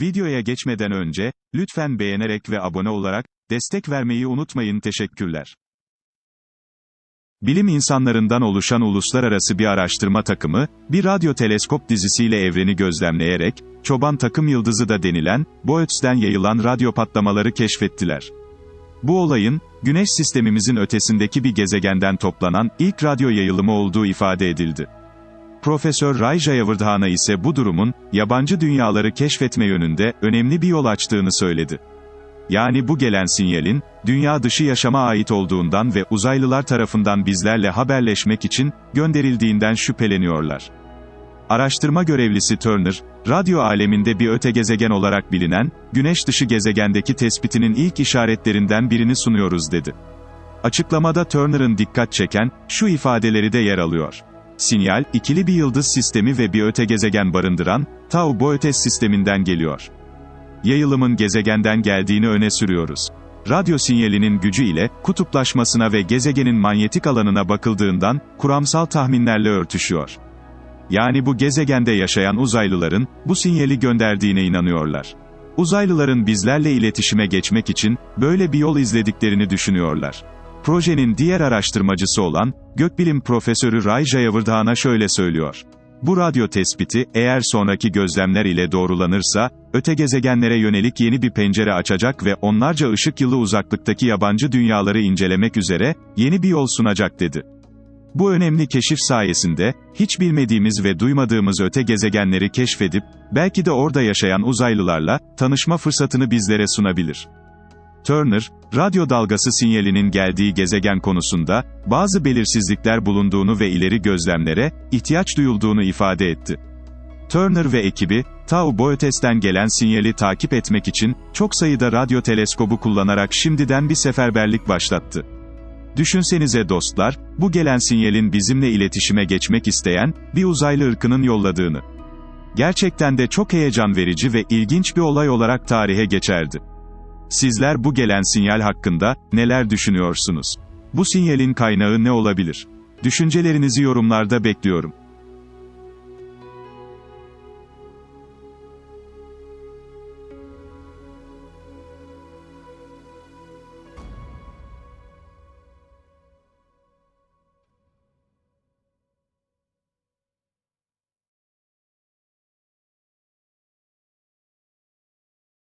Videoya geçmeden önce, lütfen beğenerek ve abone olarak, destek vermeyi unutmayın teşekkürler. Bilim insanlarından oluşan uluslararası bir araştırma takımı, bir radyo teleskop dizisiyle evreni gözlemleyerek, çoban takım yıldızı da denilen, Boöts'ten yayılan radyo patlamaları keşfettiler. Bu olayın, Güneş sistemimizin ötesindeki bir gezegenden toplanan ilk radyo yayılımı olduğu ifade edildi. Profesör Ray Jayavardhana ise bu durumun, yabancı dünyaları keşfetme yönünde, önemli bir yol açtığını söyledi. Yani bu gelen sinyalin, dünya dışı yaşama ait olduğundan ve uzaylılar tarafından bizlerle haberleşmek için, gönderildiğinden şüpheleniyorlar. Araştırma görevlisi Turner, radyo aleminde bir öte gezegen olarak bilinen, güneş dışı gezegendeki tespitinin ilk işaretlerinden birini sunuyoruz dedi. Açıklamada Turner'ın dikkat çeken, şu ifadeleri de yer alıyor. Sinyal, ikili bir yıldız sistemi ve bir öte gezegen barındıran, Tau Boötes sisteminden geliyor. Yayılımın gezegenden geldiğini öne sürüyoruz. Radyo sinyalinin gücü ile, kutuplaşmasına ve gezegenin manyetik alanına bakıldığından, kuramsal tahminlerle örtüşüyor. Yani bu gezegende yaşayan uzaylıların, bu sinyali gönderdiğine inanıyorlar. Uzaylıların bizlerle iletişime geçmek için, böyle bir yol izlediklerini düşünüyorlar. Projenin diğer araştırmacısı olan, gökbilim profesörü Ray Jayavardhana şöyle söylüyor. Bu radyo tespiti, eğer sonraki gözlemler ile doğrulanırsa, öte gezegenlere yönelik yeni bir pencere açacak ve onlarca ışık yılı uzaklıktaki yabancı dünyaları incelemek üzere, yeni bir yol sunacak dedi. Bu önemli keşif sayesinde, hiç bilmediğimiz ve duymadığımız öte gezegenleri keşfedip, belki de orada yaşayan uzaylılarla, tanışma fırsatını bizlere sunabilir. Turner, radyo dalgası sinyalinin geldiği gezegen konusunda, bazı belirsizlikler bulunduğunu ve ileri gözlemlere, ihtiyaç duyulduğunu ifade etti. Turner ve ekibi, Tau Boötes'ten gelen sinyali takip etmek için, çok sayıda radyo teleskobu kullanarak şimdiden bir seferberlik başlattı. Düşünsenize dostlar, bu gelen sinyalin bizimle iletişime geçmek isteyen, bir uzaylı ırkının yolladığını. Gerçekten de çok heyecan verici ve ilginç bir olay olarak tarihe geçerdi. Sizler bu gelen sinyal hakkında, neler düşünüyorsunuz? Bu sinyalin kaynağı ne olabilir? Düşüncelerinizi yorumlarda bekliyorum.